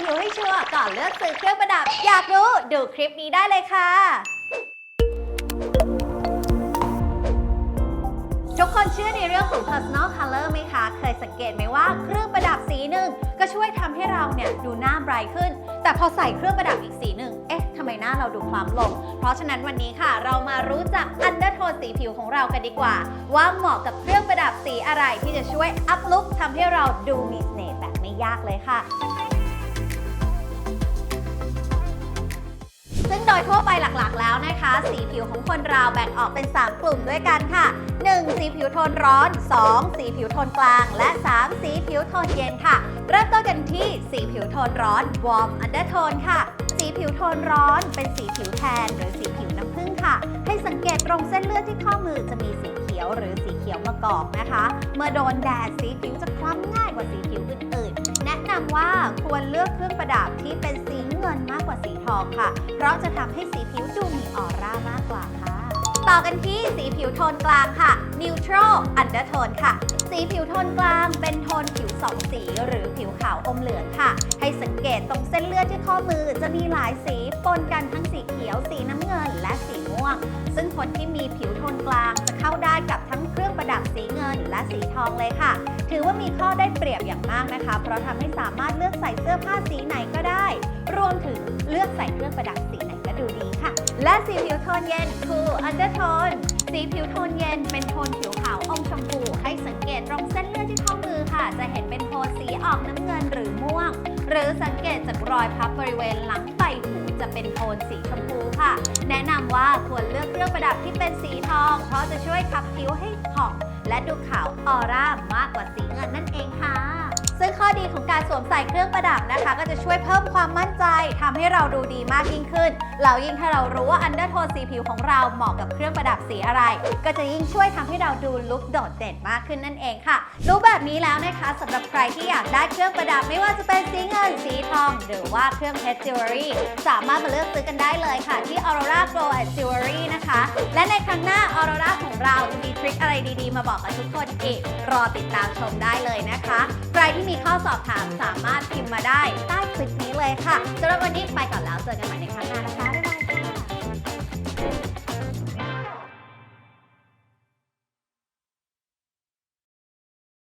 ผิวให้ชัวร์ก่อนเลือกซื้อเครื่องประดับ อยากรู้ ดูคลิปนี้ได้เลยค่ะ ทุกคนเชื่อในเรื่องของ personal color ไหมคะ เคยสังเกตไหมว่าเครื่องประดับสีหนึ่งก็ช่วยทำให้เราเนี่ยดูหน้าไบรท์ขึ้น แต่พอใส่เครื่องประดับอีกสีหนึ่งเอ๊ะทำไมหน้าเราดูคล้ำลง เพราะฉะนั้นวันนี้ค่ะเรามารู้จัก undertone สีผิวของเรากันดีกว่า ว่าเหมาะกับเครื่องประดับสีอะไรที่จะช่วยอัพลุคทำให้เราดูมีเสน่ห์แบบไม่ยากเลยค่ะ โดยทั่วไปหลักๆแล้วนะคะ สีผิวของคนเราแบ่งออกเป็น 3 กลุ่มด้วยกันค่ะ 1. สีผิวโทนร้อน 2. สีผิวโทนกลาง และ 3. สีผิวโทนเย็นค่ะ เริ่มต้นกันที่สีผิวโทนร้อน warm undertone ค่ะ สีผิวโทนร้อน เป็นสีผิวแทน หรือสีผิวน้ำผึ้งค่ะ ให้สังเกตตรงเส้นเลือดที่ข้อมือจะมีสีเขียวหรือสีเขียวมะกอกนะคะ เมื่อโดนแดดสีผิวจะคล้ำง่ายกว่าสีผิวอื่นๆ แนะนำว่าควรเลือกเครื่องประดับที่เป็น องค่ะ เพราะจะทำให้สีผิวดูมีออร่ามากกว่าค่ะ ต่อกันที่สีผิวโทนกลางค่ะ neutral undertone ค่ะ สีผิวโทนกลางเป็นโทนผิวสองสีหรือผิวขาวอมเหลืองค่ะ ให้สังเกตตรงเส้นเลือดที่ข้อมือจะมีหลายสีปนกันทั้งสีเขียว สีน้ำเงิน และสีม่วง ซึ่งคนที่มีผิวโทนกลางจะเข้าได้กับทั้งเครื่องประดับสีเงินและสีทองเลยค่ะ ถือว่ามีข้อได้เปรียบอย่างมากนะคะ เพราะทำให้สามารถเลือกใส่เสื้อผ้าสีไหนก็ได้ รวมถึง เลือกใส่เครื่องประดับสีไหนก็ดูดีค่ะ และสีผิวโทนเย็น cool undertone สีผิวโทนเย็นเป็นโทนผิวขาวอมชมพู ให้สังเกตตรงเส้นเลือดที่ข้อมือค่ะ จะเห็นเป็นโทนสีออกน้ำเงินหรือม่วง หรือสังเกตจากรอยพับบริเวณหลังใบหูจะเป็นโทนสีชมพูค่ะ แนะนำว่าควรเลือกเครื่องประดับที่เป็นสีทอง เพราะจะช่วยขับผิวให้ผ่องและดูขาวออร่ามากกว่าสี ดีของการสวมใส่เครื่องประดับนะคะ ก็จะช่วยเพิ่มความมั่นใจทำให้เราดูดีมากยิ่งขึ้นแล้วยิ่งถ้าเรารู้ว่าอันเดอร์โทนสีผิวของเราเหมาะกับเครื่องประดับสีอะไร ก็จะยิ่งช่วยทำให้เราดูลุคโดดเด่นมากขึ้นนั่นเองค่ะ รู้แบบนี้แล้วนะคะสำหรับใครที่อยากได้เครื่องประดับไม่ว่าจะเป็นสีเงินสีทอง หรือว่าเครื่องเพชรจิวเวลรี่สามารถมาเลือกซื้อกันได้เลยค่ะ ที่ Aurora Glow and Jewelry นะคะ และในครั้งหน้า Aurora ของเราจะมีทริคอะไรดีๆ มาบอกกับทุกคนอีก รอติดตามชมได้เลยนะคะ ที่มีข้อสอบถามสามารถพิมพ์มาได้ใต้คลิปนี้เลยค่ะสำหรับวันนี้ไปก่อนแล้วเจอกันใหม่ในครั้งหน้านะคะ